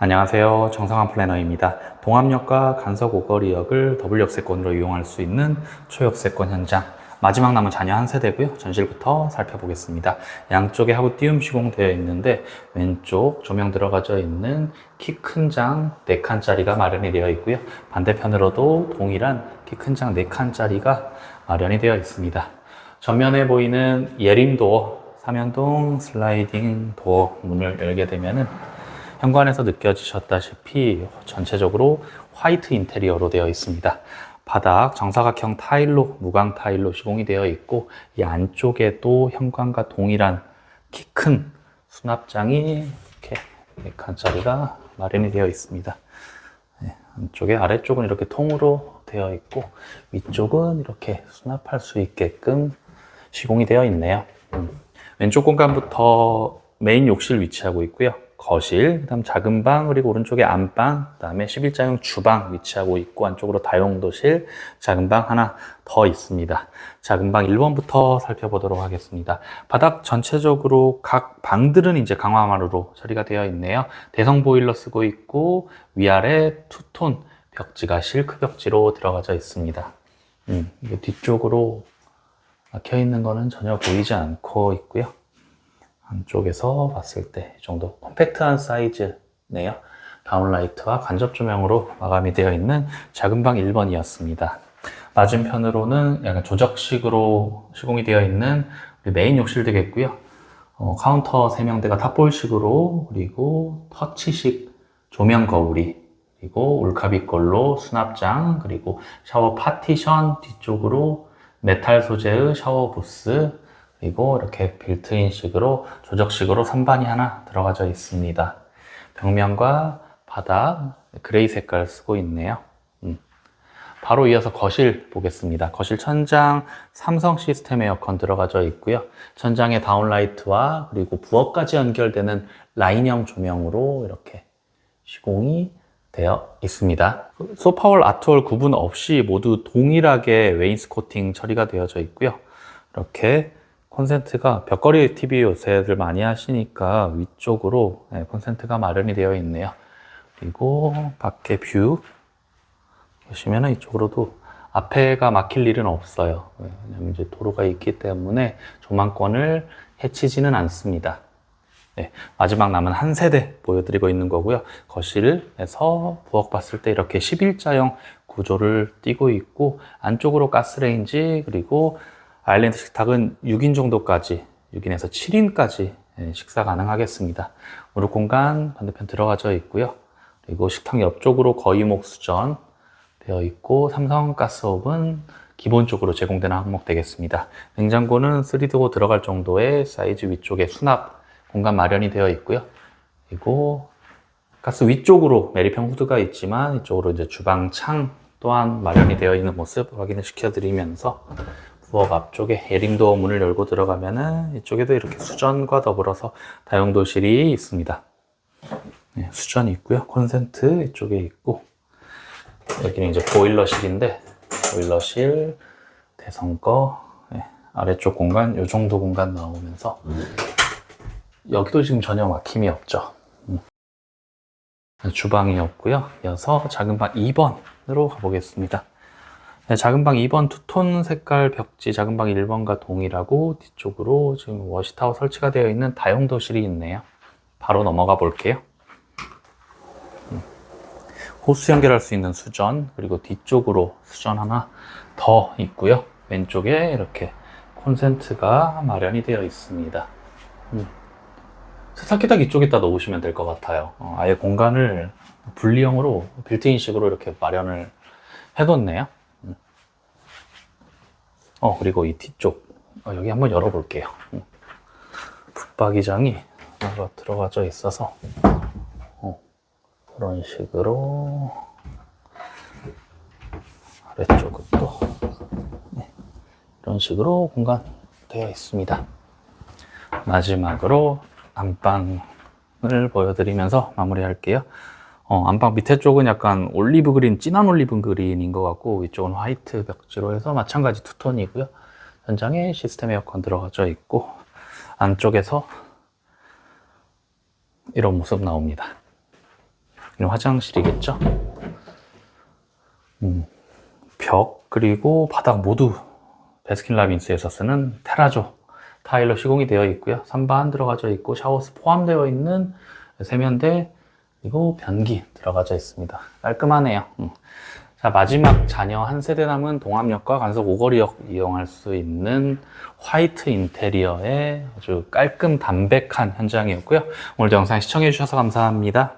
안녕하세요. 정상환 플래너입니다. 동암역과 간석 오거리역을 더블 역세권으로 이용할 수 있는 초역세권 현장. 마지막 남은 자녀 한 세대고요. 전실부터 살펴보겠습니다. 양쪽에 하부 띄움 시공되어 있는데 왼쪽 조명 들어가져 있는 키 큰 장 4칸짜리가 마련이 되어 있고요. 반대편으로도 동일한 키 큰 장 4칸짜리가 마련이 되어 있습니다. 전면에 보이는 예림도어, 삼연동 슬라이딩 도어 문을 열게 되면은 현관에서 느껴지셨다시피 전체적으로 화이트 인테리어로 되어 있습니다. 바닥 정사각형 타일로 무광 타일로 시공이 되어 있고 이 안쪽에도 현관과 동일한 키 큰 수납장이 이렇게 4칸짜리가 마련이 되어 있습니다. 네, 안쪽에 아래쪽은 이렇게 통으로 되어 있고 위쪽은 이렇게 수납할 수 있게끔 시공이 되어 있네요. 음. 왼쪽 공간부터 메인 욕실 위치하고 있고요. 거실, 그다음 작은 방, 그리고 오른쪽에 안방, 그다음에 11자용 주방 위치하고 있고 안쪽으로 다용도실, 작은 방 하나 더 있습니다. 작은 방 1번부터 살펴보도록 하겠습니다. 바닥 전체적으로 각 방들은 이제 강화마루로 처리가 되어 있네요. 대성 보일러 쓰고 있고 위아래 투톤 벽지가 실크 벽지로 들어가져 있습니다. 음, 뒤쪽으로 막혀 있는 거는 전혀 보이지 않고 있고요. 안쪽에서 봤을 때 이 정도 컴팩트한 사이즈네요. 다운라이트와 간접 조명으로 마감이 되어 있는 작은 방 1번이었습니다. 맞은편으로는 약간 조적식으로 시공이 되어 있는 메인 욕실 되겠고요. 어, 카운터 세명대가 탑볼식으로 그리고 터치식 조명 거울이 그리고 울카비꼴로 수납장 그리고 샤워 파티션 뒤쪽으로 메탈 소재의 샤워 부스 그리고 이렇게 빌트인식으로 조적식으로 선반이 하나 들어가져 있습니다. 벽면과 바닥 그레이 색깔 쓰고 있네요. 음. 바로 이어서 거실 보겠습니다. 거실 천장 삼성 시스템 에어컨 들어가져 있고요. 천장에 다운라이트와 그리고 부엌까지 연결되는 라인형 조명으로 이렇게 시공이 되어 있습니다. 소파월 아트월 구분 없이 모두 동일하게 웨인스코팅 처리가 되어져 있고요. 이렇게 콘센트가 벽걸이 TV 요새들 많이 하시니까 위쪽으로 네, 콘센트가 마련이 되어 있네요. 그리고 밖에 뷰 보시면 이쪽으로도 앞에가 막힐 일은 없어요. 왜냐면 이제 도로가 있기 때문에 조망권을 해치지는 않습니다. 네, 마지막 남은 한 세대 보여드리고 있는 거고요. 거실에서 부엌 봤을 때 이렇게 11자형 구조를 띄고 있고 안쪽으로 가스레인지 그리고 아일랜드 식탁은 6인 정도까지 6인에서 7인까지 예, 식사 가능하겠습니다. 무릎 공간 반대편 들어가져 있고요. 그리고 식탁 옆쪽으로 거의목 수전 되어 있고 삼성 가스오븐 기본적으로 제공되는 항목 되겠습니다. 냉장고는 3도고 들어갈 정도의 사이즈 위쪽에 수납 공간 마련이 되어 있고요. 그리고 가스 위쪽으로 메리평 후드가 있지만 이쪽으로 이제 주방 창 또한 마련이 되어 있는 모습 확인을 시켜드리면서 부엌 앞쪽에 예림도어 문을 열고 들어가면은 이쪽에도 이렇게 수전과 더불어서 다용도실이 있습니다. 네, 수전이 있고요. 콘센트 이쪽에 있고 여기는 이제 보일러실인데 보일러실 대성거 네, 아래쪽 공간 이 정도 공간 나오면서 여기도 지금 전혀 막힘이 없죠. 음. 주방이 없고요. 이어서 작은 방 2번으로 가보겠습니다. 네, 작은 방 2번 투톤 색깔 벽지 작은 방 1번과 동일하고 뒤쪽으로 지금 워시타워 설치가 되어 있는 다용도실이 있네요. 바로 넘어가 볼게요. 음. 호수 연결할 수 있는 수전 그리고 뒤쪽으로 수전 하나 더 있고요. 왼쪽에 이렇게 콘센트가 마련이 되어 있습니다. 음. 세탁기 딱 이쪽에다 놓으시면 될 것 같아요. 어, 아예 공간을 분리형으로 빌트인식으로 이렇게 마련을 해뒀네요. 어, 그리고 이 뒤쪽. 어, 여기 한번 열어볼게요. 음. 붙박이장이 뭐가 들어가져 있어서, 어, 그런 식으로, 아래쪽은 또, 네, 이런 식으로 공간 되어 있습니다. 마지막으로 안방을 보여드리면서 마무리할게요. 어, 안방 밑에 쪽은 약간 올리브 그린, 진한 올리브 그린인 것 같고 위쪽은 화이트 벽지로 해서 마찬가지 투톤이고요. 현장에 시스템 에어컨 들어가져 있고 안쪽에서 이런 모습 나옵니다. 여기는 화장실이겠죠? 음, 벽 그리고 바닥 모두 베스킨라빈스에서 쓰는 테라조 타일로 시공이 되어 있고요. 선반 들어가져 있고 샤워스 포함되어 있는 세면대 그리고 변기 들어가져 있습니다. 깔끔하네요. 음. 자 마지막 자녀 한 세대 남은 동암역과 간석 오거리역 이용할 수 있는 화이트 인테리어의 아주 깔끔 담백한 현장이었고요. 오늘도 영상 시청해 주셔서 감사합니다.